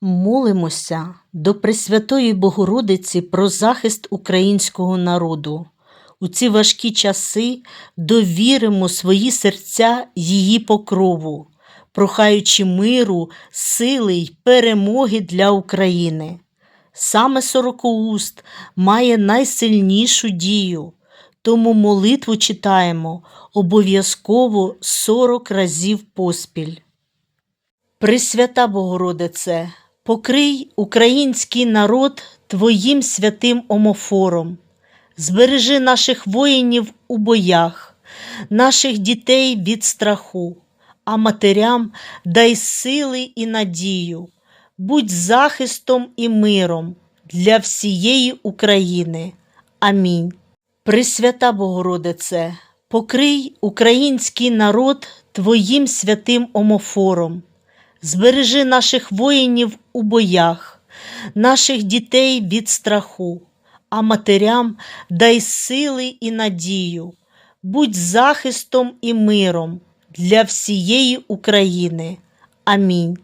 Молимося до Пресвятої Богородиці про захист українського народу. У ці важкі часи довіримо свої серця її покрову, прохаючи миру, сили й перемоги для України. Саме Сорокоуст має найсильнішу дію, тому молитву читаємо обов'язково 40 разів поспіль. Пресвята Богородице, покрий український народ Твоїм святим омофором, збережи наших воїнів у боях, наших дітей від страху, а матерям дай сили і надію, будь захистом і миром для всієї України. Амінь. Пресвята Богородице, покрий український народ Твоїм святим омофором, збережи наших воїнів у боях, наших дітей від страху, а матерям дай сили і надію, будь захистом і миром для всієї України. Амінь.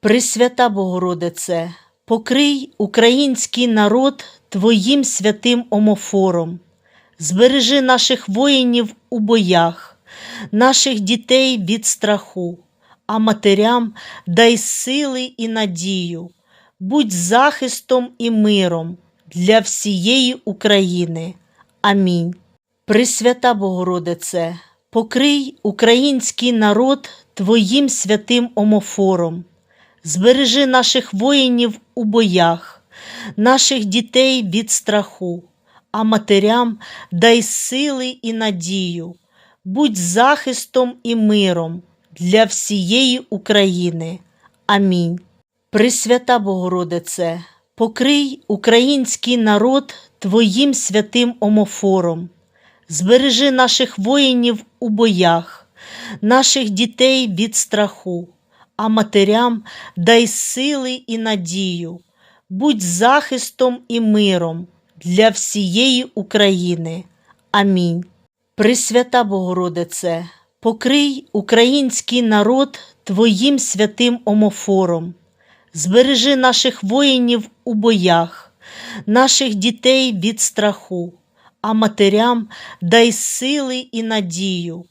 Пресвята Богородице, покрий український народ Твоїм святим омофором, збережи наших воїнів у боях, наших дітей від страху, а матерям дай сили і надію, будь захистом і миром для всієї України. Амінь. Пресвята Богородице, покрий український народ Твоїм святим омофором, збережи наших воїнів у боях, наших дітей від страху, а матерям дай сили і надію, будь захистом і миром для всієї України. Амінь. Пресвята Богородице, покрий український народ Твоїм святим омофором, збережи наших воїнів у боях, наших дітей від страху, а матерям дай сили і надію, будь захистом і миром для всієї України. Амінь. Пресвята Богородице, покрий український народ Твоїм святим омофором, збережи наших воїнів у боях, наших дітей від страху, а матерям дай сили і надію,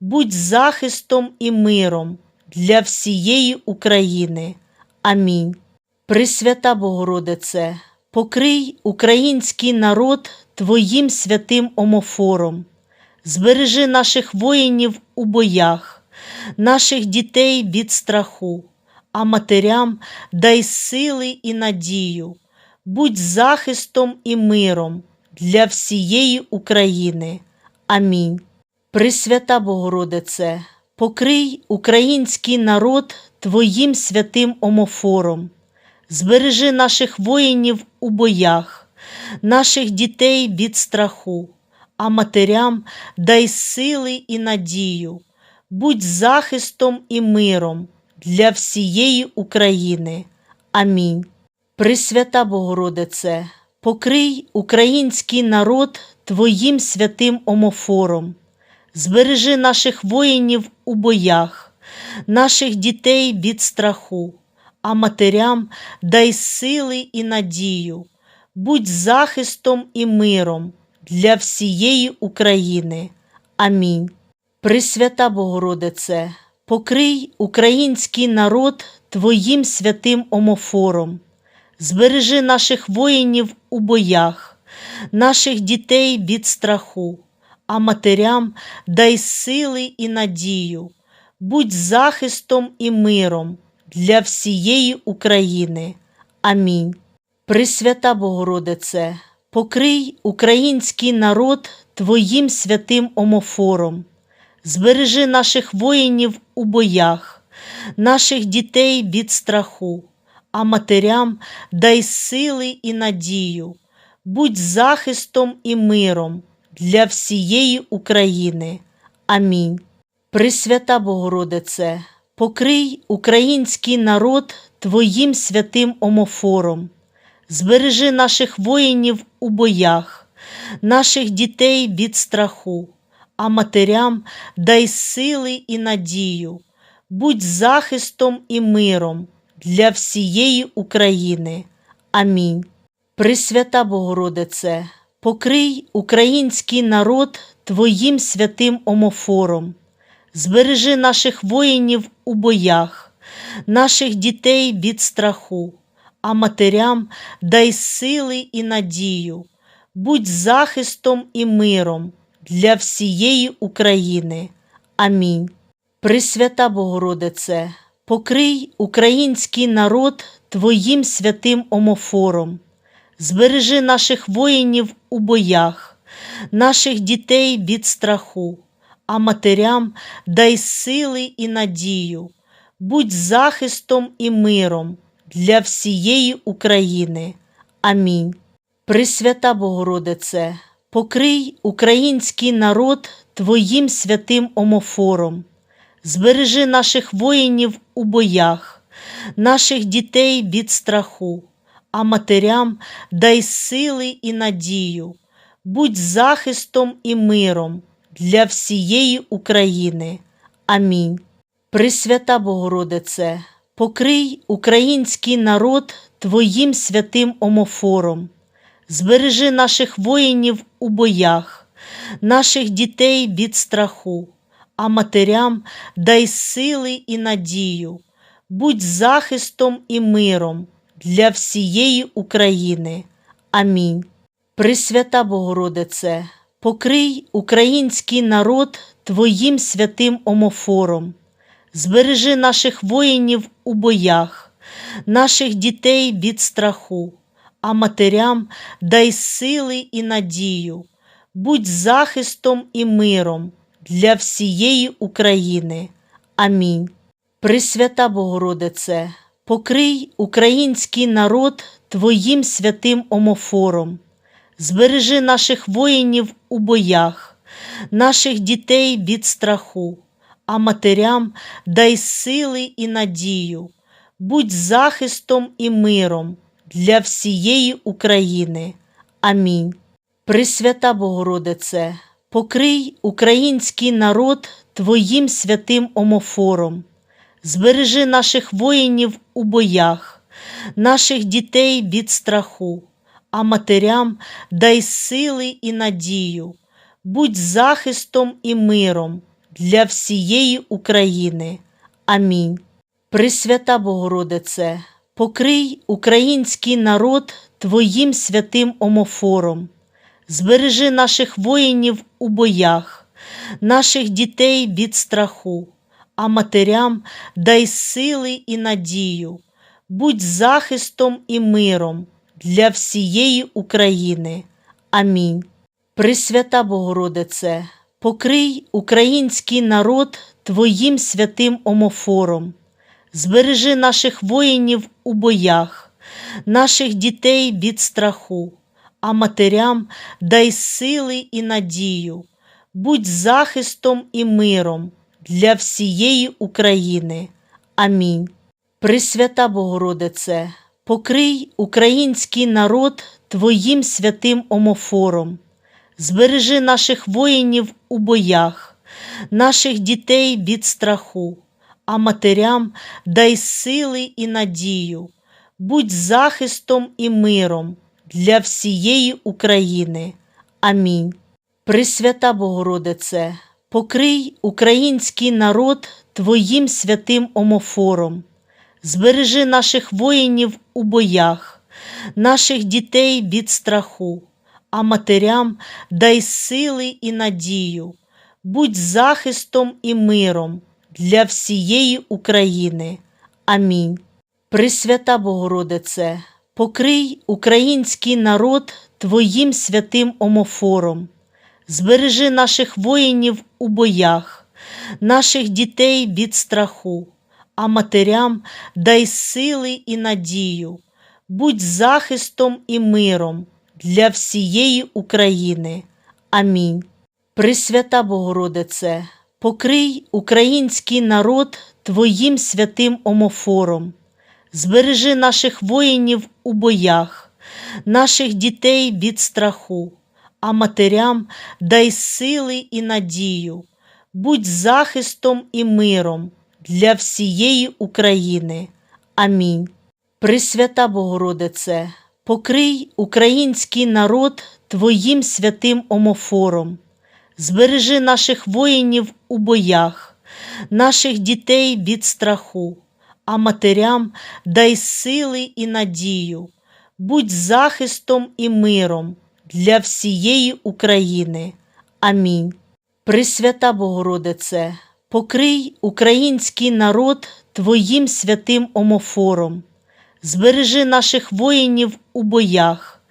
будь захистом і миром для всієї України. Амінь. Пресвята Богородице, покрий український народ Твоїм святим омофором, збережи наших воїнів у боях, наших дітей від страху, а матерям дай сили і надію, будь захистом і миром для всієї України. Амінь. Пресвята Богородице, покрий український народ Твоїм святим омофором, збережи наших воїнів у боях, наших дітей від страху, а матерям дай сили і надію, будь захистом і миром для всієї України. Амінь. Пресвята Богородице, покрий український народ Твоїм святим омофором, збережи наших воїнів у боях, наших дітей від страху, а матерям дай сили і надію, будь захистом і миром для всієї України. Амінь. Пресвята Богородице, покрий український народ Твоїм святим омофором, збережи наших воїнів у боях, наших дітей від страху, а матерям дай сили і надію, будь захистом і миром для всієї України. Амінь. Пресвята Богородице, покрий український народ Твоїм святим омофором, збережи наших воїнів у боях, наших дітей від страху, а матерям дай сили і надію, будь захистом і миром для всієї України. Амінь. Пресвята Богородице, покрий український народ Твоїм святим омофором, збережи наших воїнів у боях, наших дітей від страху, а матерям дай сили і надію, будь захистом і миром для всієї України. Амінь. Пресвята Богородице, покрий український народ Твоїм святим омофором, збережи наших воїнів у боях, наших дітей від страху, а матерям дай сили і надію, будь захистом і миром для всієї України. Амінь. Пресвята Богородице, покрий український народ Твоїм святим омофором, збережи наших воїнів у боях, наших дітей від страху, а матерям дай сили і надію, будь захистом і миром для всієї України. Амінь. Пресвята Богородице, покрий український народ Твоїм святим омофором, збережи наших воїнів у боях, наших дітей від страху, а матерям дай сили і надію, будь захистом і миром для всієї України. Амінь. Пресвята Богородице, покрий український народ Твоїм святим омофором, збережи наших воїнів у боях, наших дітей від страху, а матерям дай сили і надію, будь захистом і миром для всієї України. Амінь. Пресвята Богородице, покрий український народ Твоїм святим омофором, збережи наших воїнів у боях, наших дітей від страху, а матерям дай сили і надію, будь захистом і миром для всієї України. Амінь. Пресвята Богородице, покрий український народ Твоїм святим омофором, збережи наших воїнів у боях, наших дітей від страху, а матерям дай сили і надію, будь захистом і миром для всієї України. Амінь. Пресвята Богородице, покрий український народ Твоїм святим омофором, збережи наших воїнів у боях, наших дітей від страху, а матерям дай сили і надію, будь захистом і миром для всієї України. Амінь. Пресвята Богородице, покрий український народ Твоїм святим омофором, збережи наших воїнів у боях, наших дітей від страху, а матерям дай сили і надію, будь захистом і миром для всієї України. Амінь. Пресвята Богородице, покрий український народ Твоїм святим омофором, збережи наших воїнів у боях, наших дітей від страху, а матерям дай сили і надію, будь захистом і миром для всієї України. Амінь. Пресвята Богородице, покрий український народ Твоїм святим омофором, збережи наших воїнів у боях, наших дітей від страху, а матерям дай сили і надію, будь захистом і миром для всієї України. Амінь. Пресвята Богородице, покрий український народ Твоїм святим омофором, збережи наших воїнів у боях, наших дітей від страху, а матерям дай сили і надію, будь захистом і миром для всієї України. Амінь. Пресвята Богородице, покрий український народ Твоїм святим омофором, збережи наших воїнів у боях, наших дітей від страху, а матерям дай сили і надію, будь захистом і миром для всієї України. Амінь. Пресвята Богородице, покрий український народ Твоїм святим омофором, збережи наших воїнів у боях, наших дітей від страху, а матерям дай сили і надію, будь захистом і миром для всієї України. Амінь. Пресвята Богородице, покрий український народ Твоїм святим омофором, збережи наших воїнів у боях, наших дітей від страху, а матерям дай сили і надію, будь захистом і миром для всієї України. Амінь. Пресвята Богородице, покрий український народ Твоїм святим омофором, збережи наших воїнів у боях,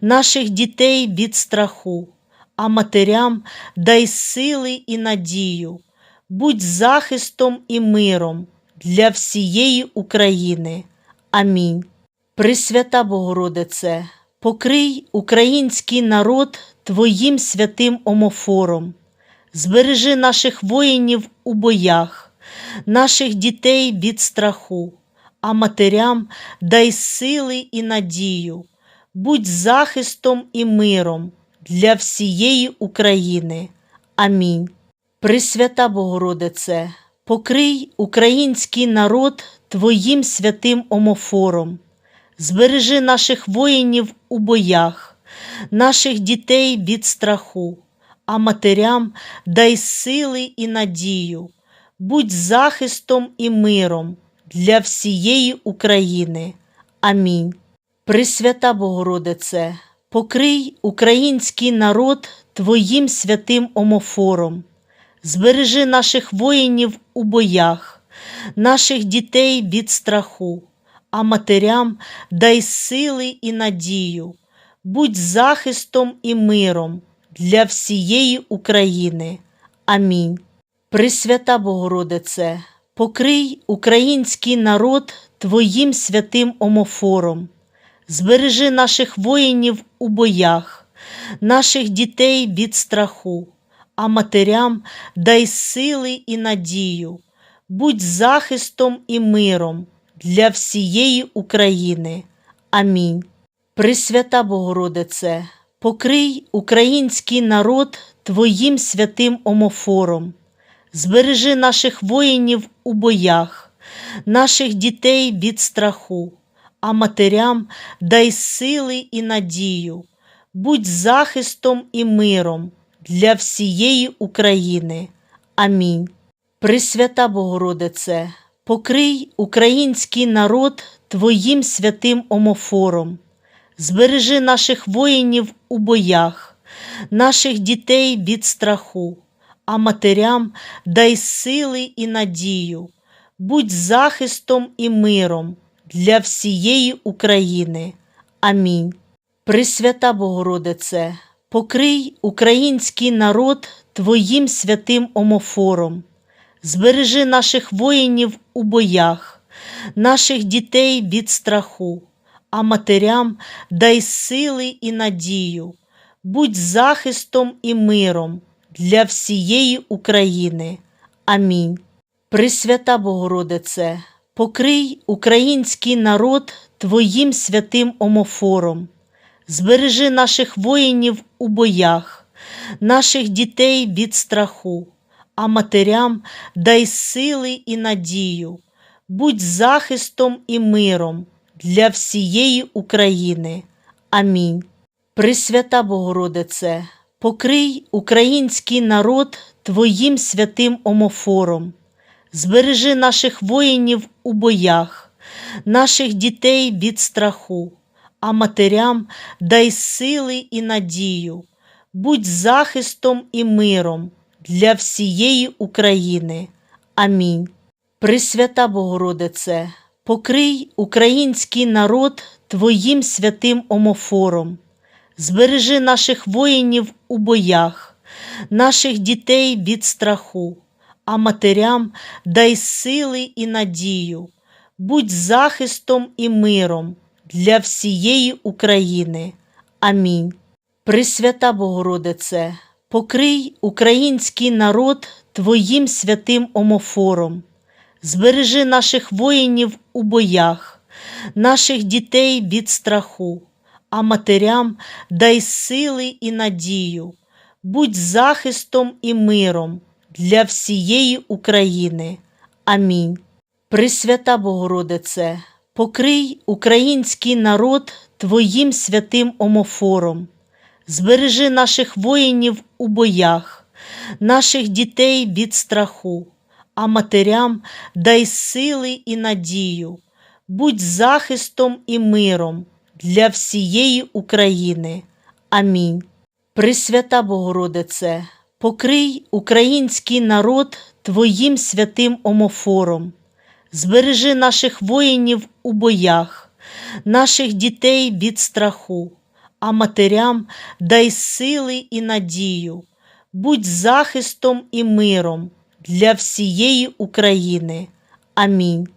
наших дітей від страху, а матерям дай сили і надію, будь захистом і миром для всієї України. Амінь. Пресвята Богородице, покрий український народ Твоїм святим омофором, збережи наших воїнів у боях, наших дітей від страху, а матерям дай сили і надію, будь захистом і миром для всієї України. Амінь. Пресвята Богородице, покрий український народ Твоїм святим омофором, збережи наших воїнів у боях, наших дітей від страху, а матерям дай сили і надію, будь захистом і миром для всієї України. Амінь. Пресвята Богородице, покрий український народ Твоїм святим омофором, збережи наших воїнів у боях, наших дітей від страху, а матерям дай сили і надію, будь захистом і миром для всієї України. Амінь. Пресвята Богородице, покрий український народ Твоїм святим омофором, збережи наших воїнів у боях, наших дітей від страху, а матерям дай сили і надію, будь захистом і миром для всієї України. Амінь. Пресвята Богородице, покрий український народ Твоїм святим омофором, збережи наших воїнів у боях, наших дітей від страху, а матерям дай сили і надію, будь захистом і миром для всієї України. Амінь. Пресвята Богородице, покрий український народ Твоїм святим омофором, збережи наших воїнів у боях, наших дітей від страху, а матерям дай сили і надію, будь захистом і миром для всієї України. Амінь. Пресвята Богородице, покрий український народ Твоїм святим омофором, збережи наших воїнів у боях, наших дітей від страху, а матерям дай сили і надію, будь захистом і миром для всієї України. Амінь. Пресвята Богородице, покрий український народ Твоїм святим омофором, збережи наших воїнів у боях, наших дітей від страху, а матерям дай сили і надію, будь захистом і миром для всієї України. Амінь. Пресвята Богородице, покрий український народ Твоїм святим омофором, збережи наших воїнів у боях, наших дітей від страху, а матерям дай сили і надію, будь захистом і миром для всієї України. Амінь. Пресвята Богородице, покрий український народ Твоїм святим омофором, збережи наших воїнів у боях, наших дітей від страху, а матерям дай сили і надію, будь захистом і миром для всієї України. Амінь. Пресвята Богородице, покрий український народ Твоїм святим омофором, збережи наших воїнів у боях, наших дітей від страху, а матерям дай сили і надію, будь захистом і миром для всієї України. Амінь. Пресвята Богородице, Покрий український народ Твоїм святим омофором. Збережи наших воїнів у боях, наших дітей від страху, а матерям дай сили і надію. Будь захистом і миром для всієї України. Амінь. Пресвята Богородице, покрий український народ Твоїм святим омофором. Збережи наших воїнів у боях, наших дітей від страху, а матерям дай сили і надію. Будь захистом і миром для всієї України. Амінь.